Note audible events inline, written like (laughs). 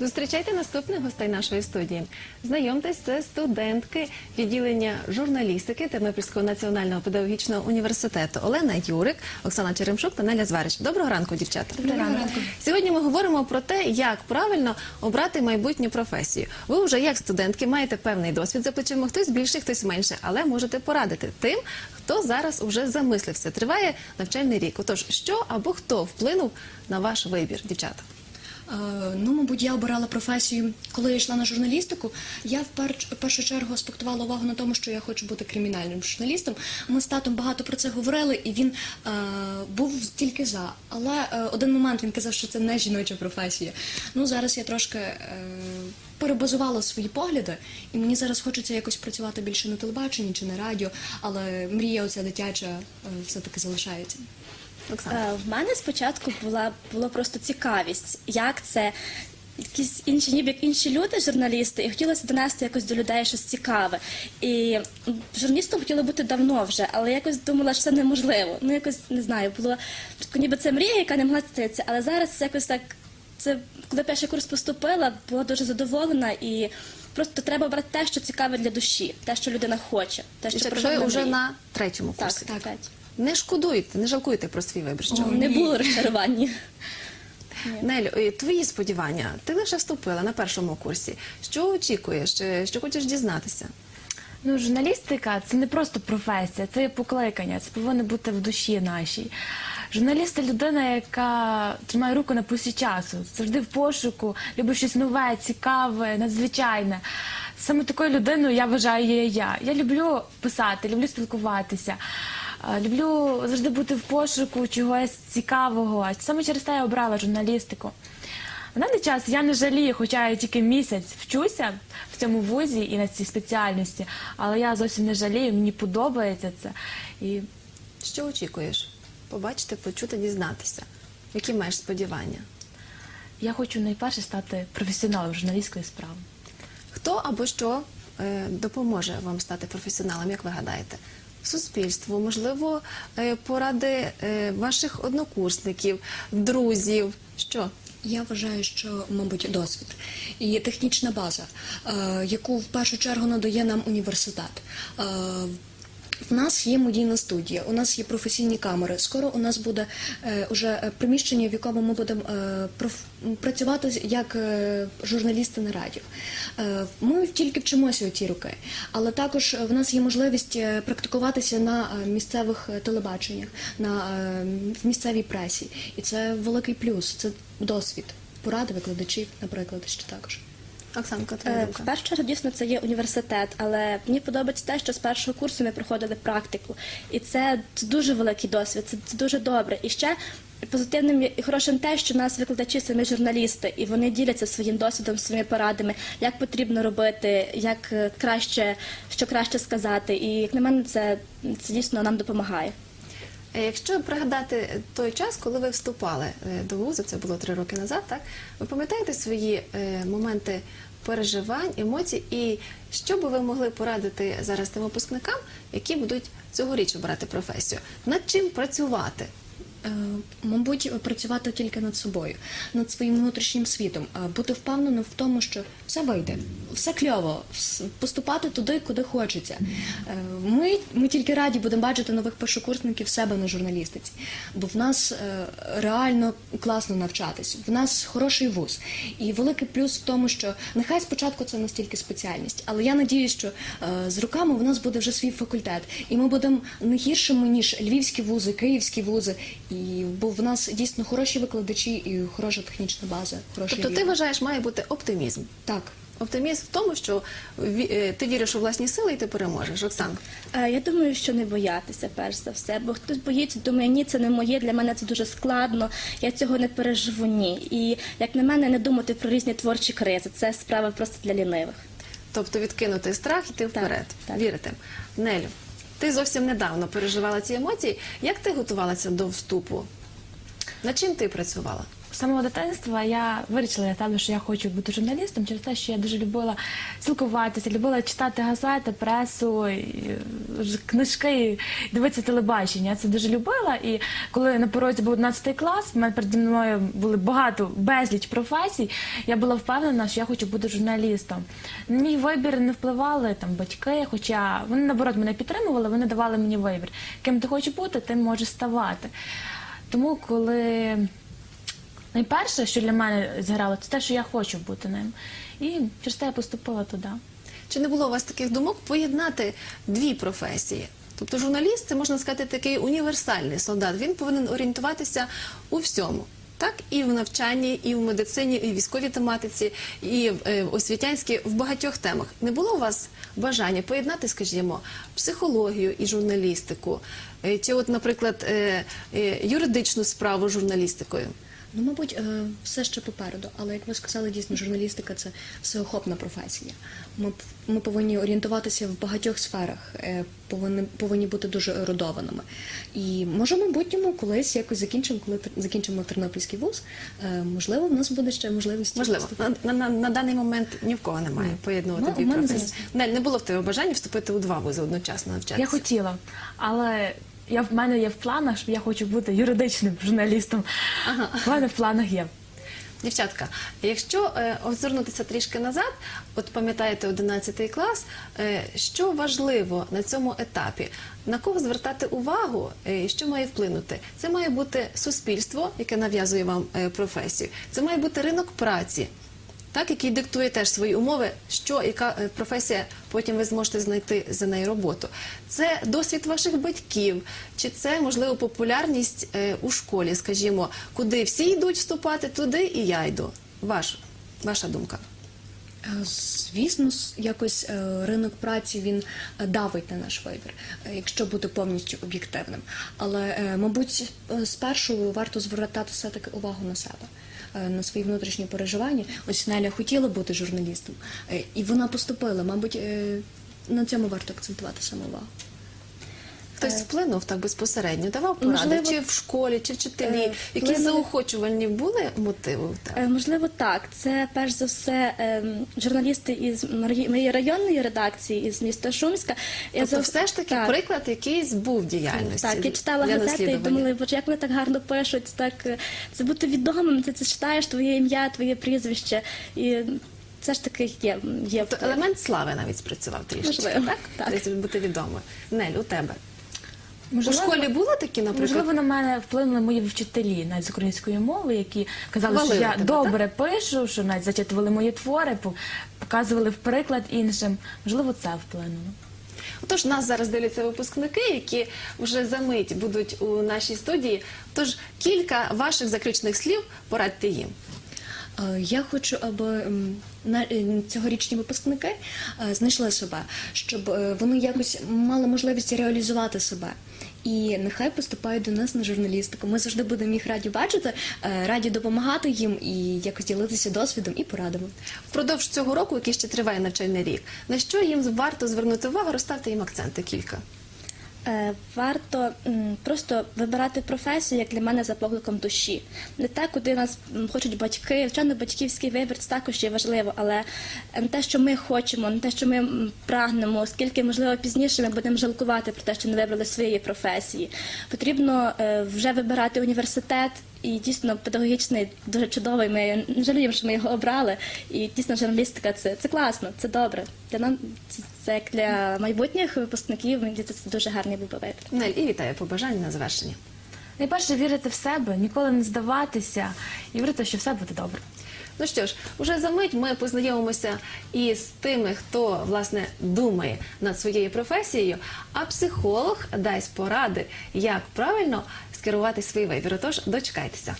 Зустрічайте наступних гостей нашої студії. Знайомтесь, це студентки відділення журналістики Тернопільського національного педагогічного університету Олена Юрик, Оксана Черемшук та Неля Зварич. Доброго ранку, дівчата. Доброго ранку. Сьогодні ми говоримо про те, як правильно обрати майбутню професію. Ви вже як студентки маєте певний досвід за плечима, хтось більше, хтось менше, але можете порадити тим, хто зараз уже замислився. Триває навчальний рік. Отож, що або хто вплинув на ваш вибір, дівчата? Е, Ну, мабуть, я обирала професію, коли я йшла на журналістику. Я в перш- першу чергу аспектувала увагу на тому, що я хочу бути кримінальним журналістом. Ми з татом багато про це говорили, і він е, був тільки за. Але е, один момент він казав, що це не жіноча професія. Ну, зараз я трошки е, перебазувала свої погляди, і мені зараз хочеться якось працювати більше на телебаченні чи на радіо, але мрія оця дитяча е, все-таки залишається. Оксана. Е, В мене спочатку була було просто цікавість, як це якісь інші, ніби як інші люди, журналісти, і хотілося донести якось до людей щось цікаве. І журналістом хотіла бути давно вже, але якось думала, що це неможливо. Ну якось не знаю, було ніби це мрія, яка не могла статися, але зараз це якось так. Це коли перший курс поступила, була дуже задоволена і. Просто треба брати те, що цікаве для душі, те, що людина хоче, те, що про вже на третьому курсі. так, так. Не шкодуйте, не жалкуйте про свій вибір. Що? Не було розчарування. (laughs) Нелю, твої сподівання. Ти лише вступила на першому курсі. Що очікуєш? Е, Що хочеш дізнатися? Ну, журналістика це не просто професія, це є покликання, це повинно бути в душі нашій. Журналіст це людина, яка тримає руку на пульсі часу, завжди в пошуку, любить щось нове, цікаве, надзвичайне. Саме такою людиною я вважаю є я. Я люблю писати, люблю спілкуватися. Люблю завжди бути в пошуку чогось цікавого. Саме через те я обрала журналістику. В даний час я не жалію, хоча я тільки місяць вчуся в цьому вузі і на цій спеціальності, але я зовсім не жалію, мені подобається це. І Що очікуєш? Побачити, почути, дізнатися. Які маєш сподівання? я хочу найперше стати професіоналом журналістської справи. Хто або що е, допоможе вам стати професіоналом, як ви гадаєте? Суспільство, можливо, е, поради е, ваших однокурсників, друзів. Що? Я вважаю, що, мабуть, досвід і технічна база, е, яку в першу чергу надає нам університет. В нас є медійна студія, у нас є професійні камери. Скоро у нас буде е, уже е, приміщення, в якому ми будемо е, проф- працювати як е, журналісти на радіо. Е, ми тільки вчимося у ті роки, але також в нас є можливість е, практикуватися на е, місцевих телебаченнях, на е, місцевій пресі, і це великий плюс. Це досвід, поради викладачів, наприклад, ще також. Оксанка, твоя Е, думка? В першу чергу дійсно це є університет, але мені подобається те, що з першого курсу ми проходили практику, і це, це дуже великий досвід, це, це дуже добре. І ще позитивним і хорошим те, що нас викладачі самі журналісти, і вони діляться своїм досвідом, своїми порадами, як потрібно робити, як е, краще, що краще сказати. І як на мене, це, це дійсно нам допомагає. Е, Якщо пригадати той час, коли ви вступали е, до вузу, це було три роки назад, так ви пам'ятаєте свої е, моменти переживань, емоцій, і що би ви могли порадити зараз тим випускникам, які будуть цьогоріч обирати професію? Над чим працювати? Е, Мабуть, працювати тільки над собою, над своїм внутрішнім світом, бути впевненим в тому, що все вийде, все кльово, поступати туди, куди хочеться. Е, Ми, ми тільки раді будемо бачити нових першокурсників себе на журналістиці, бо в нас е, реально класно навчатись, в нас хороший вуз. І великий плюс в тому, що нехай спочатку це настільки спеціальність, але я надію, що з роками в нас буде вже свій факультет, і ми будемо не гіршими, ніж львівські вузи, київські вузи. І бо в нас дійсно хороші викладачі і хороша технічна база. Хороший Тобто ти рівень. вважаєш, має бути оптимізм. так. Оптимізм в тому, що е, ти віриш у власні сили і ти переможеш. Оксан. Е, Я думаю, що не боятися, перш за все, бо хтось боїться, думає, ні, це не моє, для мене це дуже складно, я цього не переживу, ні. І, як на мене, не думати про різні творчі кризи. Це справа просто для лінивих. Тобто відкинути страх, іти вперед, так. вірити. Нелю, ти зовсім недавно переживала ці емоції. Як ти готувалася до вступу? Над чим ти працювала? З самого дитинства я вирішила для себе, що я хочу бути журналістом через те, що я дуже любила спілкуватися, любила читати газети, пресу, е, книжки, дивитися телебачення. Я це дуже любила. І коли на порозі був 11 клас, в мене переді мною були багато безліч професій. Я була впевнена, що я хочу бути журналістом. На мій вибір не впливали там батьки, хоча вони наоборот мене підтримували, вони давали мені вибір. Ким ти хочеш бути, тим можеш ставати. Тому коли найперше, що для мене зіграло, це те, що я хочу бути ним. І через те я поступила туди. Чи не було у вас таких думок поєднати дві професії? Тобто журналіст це можна сказати такий універсальний солдат. Він повинен орієнтуватися у всьому. Так, і в навчанні, і в медицині, і в військовій тематиці, і в е, освітянській, в багатьох темах. Не було у вас бажання поєднати, скажімо, психологію і журналістику, Е, чи, от, наприклад, е, юридичну справу з журналістикою? Ну, мабуть, е, все ще попереду, але як ви сказали, дійсно, журналістика це всеохопна професія. Ми, ми повинні орієнтуватися в багатьох сферах, е, повинні, повинні бути дуже ерудованими. І може, в майбутньому колись якось закінчимо, коли закінчимо Тернопільський вуз, е, можливо, в нас буде ще можливість Можливо, на, на, на, на даний момент ні в кого немає Ні. поєднувати Ну, дві професії. зараз- Нель, не було в тебе бажання вступити у два вузи одночасно навчатися? Я хотіла, але я в мене є в планах, що я хочу бути юридичним журналістом. Ага. В мене в планах є. Дівчатка, якщо е, озирнутися трішки назад, от пам'ятаєте 11 клас, е, що важливо на цьому етапі? На кого звертати увагу е, і що має вплинути? Це має бути суспільство, яке нав'язує вам е, професію. Це має бути ринок праці, так, який диктує теж свої умови, що яка е, професія потім ви зможете знайти за нею роботу. Це досвід ваших батьків, чи це можливо популярність е, у школі, скажімо, куди всі йдуть вступати, туди і я йду. Ваш, ваша думка. Е, Звісно, якось ринок праці він давить на наш вибір, якщо бути повністю об'єктивним. Але, мабуть, спершу варто звертати все-таки увагу на себе. Е, На свої внутрішні переживання. Ось Неля хотіла бути журналістом, е, і вона поступила. Мабуть, е, на цьому варто акцентувати самовагу. Хтось вплинув так безпосередньо, давав поради, можливо, чи в школі, чи вчителі. е, Які вплинули- заохочувальні були мотиви тебе? Е, Можливо, так. Це перш за все ем, журналісти із моєї районної редакції із міста Шумська. Я Тобто зав- все ж таки Так. приклад якийсь був в діяльності. Так, я читала газети і думала, боже, як вони так гарно пишуть, так е, це бути відомим, ти це читаєш твоє ім'я, твоє прізвище. І це ж таки є. є Тобто елемент слави навіть спрацював трішки. Можливо, так? так. Десь бути відомою. Нель, у тебе. Можливо, у школі були такі, наприклад? Можливо, на мене вплинули мої вчителі навіть з української мови, які казали, Хвалили що я тебе, добре пишу, що навіть зачитували мої твори, по- показували в приклад іншим. Можливо, це вплинуло. Отож, нас зараз дивляться випускники, які вже за мить будуть у нашій студії. Тож кілька ваших заключних слів порадьте їм. Е, Я хочу, аби е, цьогорічні випускники е, знайшли себе, щоб вони якось мали можливість реалізувати себе. І нехай поступають до нас на журналістику. Ми завжди будемо їх раді бачити, раді допомагати їм і якось ділитися досвідом і порадами. Впродовж цього року, який ще триває навчальний рік, на що їм варто звернути увагу, розставте їм акценти кілька. Е, Варто просто вибирати професію, як для мене, за покликом душі. Не те, куди нас хочуть батьки. Звичайно, батьківський вибір це також є важливо, але не те, що ми хочемо, не те, що ми прагнемо, оскільки, можливо, пізніше ми будемо жалкувати про те, що не вибрали своєї професії. Потрібно е, вже вибирати університет. І дійсно педагогічний дуже чудовий. Ми не жаліємо, що ми його обрали. І дійсно журналістика це, це класно, це добре. Для нам це, це як для майбутніх випускників. Мені це дуже гарний був вибір. Нель, і вітаю побажання на завершення. Найперше вірити в себе, ніколи не здаватися і вірити, що все буде добре. Ну що ж, уже за мить ми познайомимося із тими, хто власне думає над своєю професією, а психолог дасть поради, як правильно скерувати свій вибір. Отож, дочекайтеся.